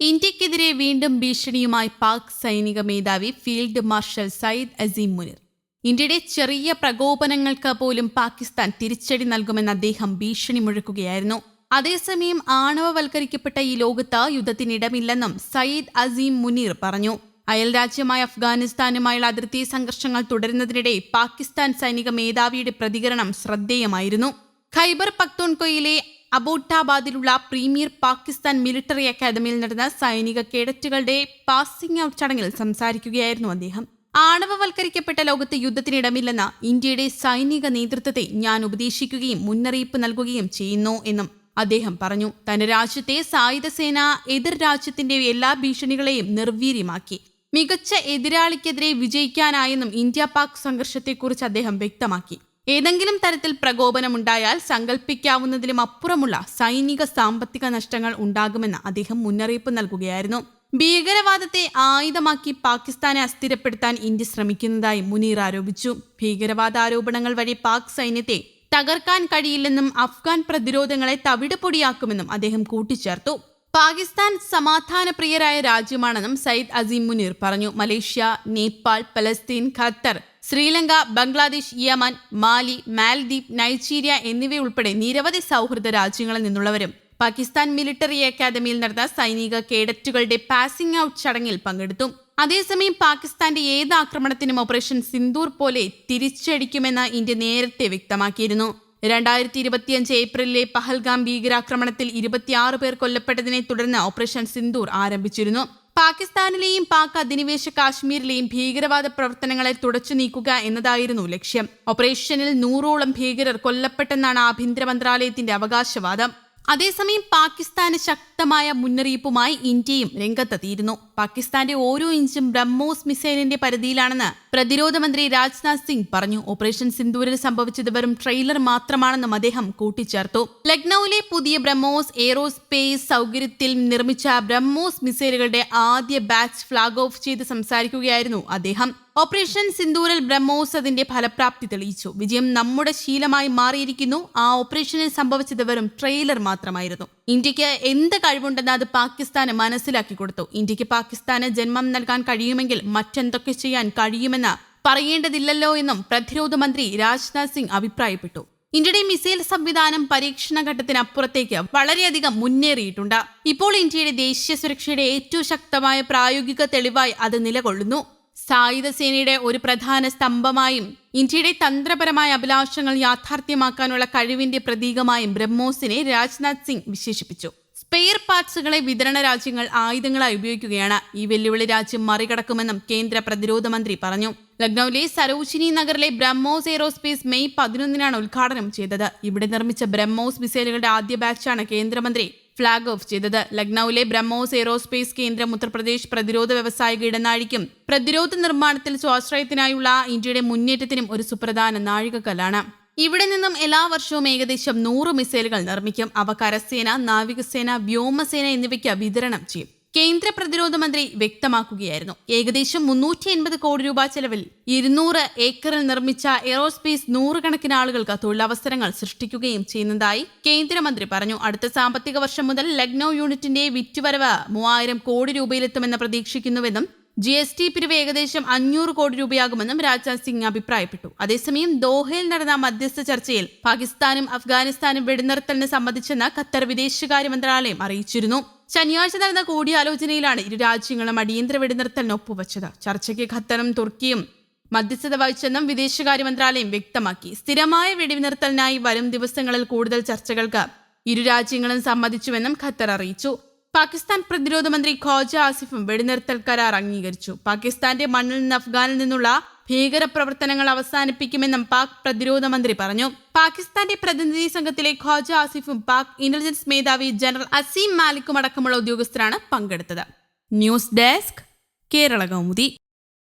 ഇന്ത്യക്കെതിരെ വീണ്ടും ഭീഷണിയുമായി പാക് സൈനിക മേധാവി ഫീൽഡ് മാർഷൽ സയ്യിദ് അസീം മുനിർ. ഇന്ത്യയുടെ ചെറിയ പ്രകോപനങ്ങൾക്ക് പോലും പാകിസ്ഥാൻ തിരിച്ചടി നൽകുമെന്ന് അദ്ദേഹം ഭീഷണി മുഴക്കുകയായിരുന്നു. അതേസമയം ആണവവൽക്കരിക്കപ്പെട്ട ഈ ലോകത്ത് യുദ്ധത്തിനിടമില്ലെന്നും സയ്യിദ് അസീം മുനീർ പറഞ്ഞു. അയൽരാജ്യമായ അഫ്ഗാനിസ്ഥാനുമായുള്ള അതിർത്തി സംഘർഷങ്ങൾ തുടരുന്നതിനിടെ പാകിസ്ഥാൻ സൈനിക മേധാവിയുടെ പ്രതികരണം ശ്രദ്ധേയമായിരുന്നു. ഖൈബർ പക്തൂൺകൊയിലെ അബോട്ടാബാദിലുള്ള പ്രീമിയർ പാകിസ്ഥാൻ മിലിറ്ററി അക്കാദമിയിൽ നടന്ന സൈനിക കേഡറ്റുകളുടെ പാസിംഗ് ഔട്ട് ചടങ്ങിൽ സംസാരിക്കുകയായിരുന്നു അദ്ദേഹം. ആണവവൽക്കരിക്കപ്പെട്ട ലോകത്ത് യുദ്ധത്തിനിടമില്ലെന്ന ഇന്ത്യയുടെ സൈനിക നേതൃത്വത്തെ ഞാൻ ഉപദേശിക്കുകയും മുന്നറിയിപ്പ് നൽകുകയും ചെയ്യുന്നു എന്നും അദ്ദേഹം പറഞ്ഞു. തന്റെ രാജ്യത്തെ സായുധ സേന എതിർ രാജ്യത്തിന്റെ എല്ലാ ഭീഷണികളെയും നിർവീര്യമാക്കി. മികച്ച എതിരാളിക്കെതിരെ വിജയിക്കാനായെന്നും ഇന്ത്യ പാക് സംഘർഷത്തെക്കുറിച്ച് അദ്ദേഹം വ്യക്തമാക്കി. ഏതെങ്കിലും തരത്തിൽ പ്രകോപനമുണ്ടായാൽ സങ്കല്പിക്കാവുന്നതിലും അപ്പുറമുള്ള സൈനിക സാമ്പത്തിക നഷ്ടങ്ങൾ ഉണ്ടാകുമെന്ന് അദ്ദേഹം മുന്നറിയിപ്പ് നൽകുകയായിരുന്നു. ഭീകരവാദത്തെ ആയുധമാക്കി പാകിസ്ഥാനെ അസ്ഥിരപ്പെടുത്താൻ ഇന്ത്യ ശ്രമിക്കുന്നതായി മുനീർ ആരോപിച്ചു. ഭീകരവാദ ആരോപണങ്ങൾ വഴി പാക് സൈന്യത്തെ തകർക്കാൻ കഴിയില്ലെന്നും അഫ്ഗാൻ പ്രതിരോധങ്ങളെ തവിടുപൊടിയാക്കുമെന്നും അദ്ദേഹം കൂട്ടിച്ചേർത്തു. പാകിസ്ഥാൻ സമാധാനപ്രിയരായ രാജ്യമാണെന്നും സയ്യിദ് അസീം മുനീർ പറഞ്ഞു. Malaysia Nepal Palestine Qatar Sri Lanka Bangladesh Yemen Mali Maldives Nigeria എന്നിവയുൾപ്പെടെ നിരവധി സൗഹൃദ രാജ്യങ്ങളിൽ നിന്നുള്ളവരും പാകിസ്ഥാൻ മിലിറ്ററി അക്കാദമിയിൽ നടന്ന സൈനിക കേഡറ്റുകളുടെ പാസിംഗ് ഔട്ട് ചടങ്ങിൽ പങ്കെടുത്തു. അതേസമയം പാകിസ്ഥാന്റെ ഏത് ആക്രമണത്തിനും ഓപ്പറേഷൻ സിന്ദൂർ പോലെ തിരിച്ചടിക്കുമെന്ന് ഇന്ത്യ നേരത്തെ വ്യക്തമാക്കിയിരുന്നു. രണ്ടായിരത്തി ഇരുപത്തിയഞ്ച് ഏപ്രിലിലെ പഹൽഗാം ഭീകരാക്രമണത്തിൽ ഇരുപത്തിയാറ് പേർ കൊല്ലപ്പെട്ടതിനെ തുടർന്ന് ഓപ്പറേഷൻ സിന്ദൂർ ആരംഭിച്ചിരുന്നു. പാകിസ്ഥാനിലെയും പാക് അധിനിവേശ കാശ്മീരിലെയും ഭീകരവാദ പ്രവർത്തനങ്ങളെ തുടച്ചു നീക്കുക എന്നതായിരുന്നു ലക്ഷ്യം. ഓപ്പറേഷനിൽ നൂറോളം ഭീകരർ കൊല്ലപ്പെട്ടെന്നാണ് ആഭ്യന്തര മന്ത്രാലയത്തിന്റെ അവകാശവാദം. അതേസമയം പാകിസ്ഥാന് ശക്തമായ മുന്നറിയിപ്പുമായി ഇന്ത്യയും രംഗത്തെത്തിയിരുന്നു. പാകിസ്ഥാന്റെ ഓരോ ഇഞ്ചും ബ്രഹ്മോസ് മിസൈലിന്റെ പരിധിയിലാണെന്ന് പ്രതിരോധ മന്ത്രി രാജ്നാഥ് സിംഗ് പറഞ്ഞു. ഓപ്പറേഷൻ സിന്ദൂരിൽ സംഭവിച്ചത് വെറും ട്രെയിലർ മാത്രമാണെന്നും അദ്ദേഹം കൂട്ടിച്ചേർത്തു. ലക്നൌവിലെ പുതിയ ബ്രഹ്മോസ് എയ്റോസ്പേസ് സൗകര്യത്തിൽ നിർമ്മിച്ച ബ്രഹ്മോസ് മിസൈലുകളുടെ ആദ്യ ബാച്ച് ഫ്ളാഗ് ഓഫ് ചെയ്ത് സംസാരിക്കുകയായിരുന്നു അദ്ദേഹം. ഓപ്പറേഷൻ സിന്ദൂരിൽ ബ്രഹ്മോസ് അതിന്റെ ഫലപ്രാപ്തി തെളിയിച്ചു. വിജയം നമ്മുടെ ശീലമായി മാറിയിരിക്കുന്നു. ആ ഓപ്പറേഷനിൽ സംഭവിച്ചത് വെറും ട്രെയിലർ മാത്രമായിരുന്നു. ഇന്ത്യയ്ക്ക് എന്ത് കഴിവുണ്ടെന്ന് അത് പാകിസ്ഥാന് മനസ്സിലാക്കി കൊടുത്തു. ഇന്ത്യയ്ക്ക് പാകിസ്ഥാന് ജന്മം നൽകാൻ കഴിയുമെങ്കിൽ മറ്റെന്തൊക്കെ ചെയ്യാൻ കഴിയുമെന്ന് പറയേണ്ടതില്ലല്ലോ എന്നും പ്രതിരോധ മന്ത്രി രാജ്നാഥ് സിംഗ് അഭിപ്രായപ്പെട്ടു. ഇന്ത്യയുടെ മിസൈൽ സംവിധാനം പരീക്ഷണ ഘട്ടത്തിനപ്പുറത്തേക്ക് വളരെയധികം മുന്നേറിയിട്ടുണ്ട്. ഇപ്പോൾ ഇന്ത്യയുടെ ദേശീയ സുരക്ഷയുടെ ഏറ്റവും ശക്തമായ പ്രായോഗിക തെളിവായി അത് നിലകൊള്ളുന്നു. സായുധ സേനയുടെ ഒരു പ്രധാന സ്തംഭമായും ഇന്ത്യയുടെ തന്ത്രപരമായ അഭിലാഷങ്ങൾ യാഥാർത്ഥ്യമാക്കാനുള്ള കഴിവിന്റെ പ്രതീകമായും ബ്രഹ്മോസിനെ രാജ്നാഥ് സിംഗ് വിശേഷിപ്പിച്ചു. സ്പെയർ പാർട്സുകളെ വിതരണ രാജ്യങ്ങൾ ആയുധങ്ങളായി ഉപയോഗിക്കുകയാണ്. ഈ വെല്ലുവിളി രാജ്യം മറികടക്കുമെന്നും കേന്ദ്ര പ്രതിരോധ മന്ത്രി പറഞ്ഞു. ലക്നൌവിലെ സരോജിനി നഗറിലെ ബ്രഹ്മോസ് എയ്റോസ്പേസ് മെയ് പതിനൊന്നിനാണ് ഉദ്ഘാടനം ചെയ്തത്. ഇവിടെ നിർമ്മിച്ച ബ്രഹ്മോസ് മിസൈലുകളുടെ ആദ്യ ബാച്ചാണ് കേന്ദ്രമന്ത്രി ഫ്ളാഗ് ഓഫ് ചെയ്തത്. ലക്നൌവിലെ ബ്രഹ്മോസ് എയ്റോസ്പേസ് കേന്ദ്രം ഉത്തർപ്രദേശ് പ്രതിരോധ വ്യവസായിക ഇടനാഴിക്കും പ്രതിരോധ നിർമ്മാണത്തിൽ സ്വാശ്രയത്തിനായുള്ള ഇന്ത്യയുടെ മുന്നേറ്റത്തിനും ഒരു സുപ്രധാന നാഴികക്കല്ലാണ്. ഇവിടെ നിന്നും എല്ലാ വർഷവും ഏകദേശം നൂറ് മിസൈലുകൾ നിർമ്മിക്കും. അവ കരസേന നാവികസേന വ്യോമസേന എന്നിവയ്ക്ക് വിതരണം ചെയ്യും. കേന്ദ്ര പ്രതിരോധ മന്ത്രി വ്യക്തമാക്കുകയായിരുന്നു. ഏകദേശം മുന്നൂറ്റി എൺപത് കോടി രൂപ ചെലവിൽ ഇരുന്നൂറ് ഏക്കറിൽ നിർമ്മിച്ച എയറോസ്പേസ് നൂറുകണക്കിന് ആളുകൾക്ക് തൊഴിലവസരങ്ങൾ സൃഷ്ടിക്കുകയും ചെയ്യുന്നതായി കേന്ദ്രമന്ത്രി പറഞ്ഞു. അടുത്ത സാമ്പത്തിക വർഷം മുതൽ ലക്നൌ യൂണിറ്റിന്റെ വിറ്റുവരവ് മൂവായിരം കോടി രൂപയിലെത്തുമെന്ന് പ്രതീക്ഷിക്കുന്നുവെന്നും ജി എസ് ടി പിരിവ് ഏകദേശം അഞ്ഞൂറ് കോടി രൂപയാകുമെന്നും രാജ്നാഥ് സിംഗ് അഭിപ്രായപ്പെട്ടു. അതേസമയം ദോഹയിൽ നടന്ന മധ്യസ്ഥ ചർച്ചയിൽ പാകിസ്ഥാനും അഫ്ഗാനിസ്ഥാനും വെടിനിർത്തലിന് സംബന്ധിച്ചെന്ന് ഖത്തർ വിദേശകാര്യ മന്ത്രാലയം അറിയിച്ചിരുന്നു. ശനിയാഴ്ച നടന്ന കൂടിയാലോചനയിലാണ് ഇരു രാജ്യങ്ങളും അടിയന്തര വെടിനിർത്തലിന് ഒപ്പുവച്ചത്. ചർച്ചയ്ക്ക് ഖത്തറും തുർക്കിയും മധ്യസ്ഥത വഹിച്ചെന്നും വിദേശകാര്യ മന്ത്രാലയം വ്യക്തമാക്കി. സ്ഥിരമായ വെടിനിർത്തലിനായി വരും ദിവസങ്ങളിൽ കൂടുതൽ ചർച്ചകൾക്ക് ഇരു രാജ്യങ്ങളും സമ്മതിച്ചുവെന്നും ഖത്തർ അറിയിച്ചു. പാകിസ്ഥാൻ പ്രതിരോധ മന്ത്രി ഖോജ ആസിഫും വെടിനിർത്തൽ കരാർ അംഗീകരിച്ചു. പാകിസ്ഥാന്റെ മണ്ണിൽ നിന്ന് അഫ്ഗാനിൽ നിന്നുള്ള ഭീകര പ്രവർത്തനങ്ങൾ അവസാനിപ്പിക്കുമെന്നും പാക് പ്രതിരോധ മന്ത്രി പറഞ്ഞു. പാകിസ്ഥാന്റെ പ്രതിനിധി സംഘത്തിലെ ഖോജ ആസിഫും പാക് ഇന്റലിജൻസ് മേധാവി ജനറൽ അസീം മാലിക്കും അടക്കമുള്ള ഉദ്യോഗസ്ഥരാണ് പങ്കെടുത്തത്. News desk Kerala Kaumudi.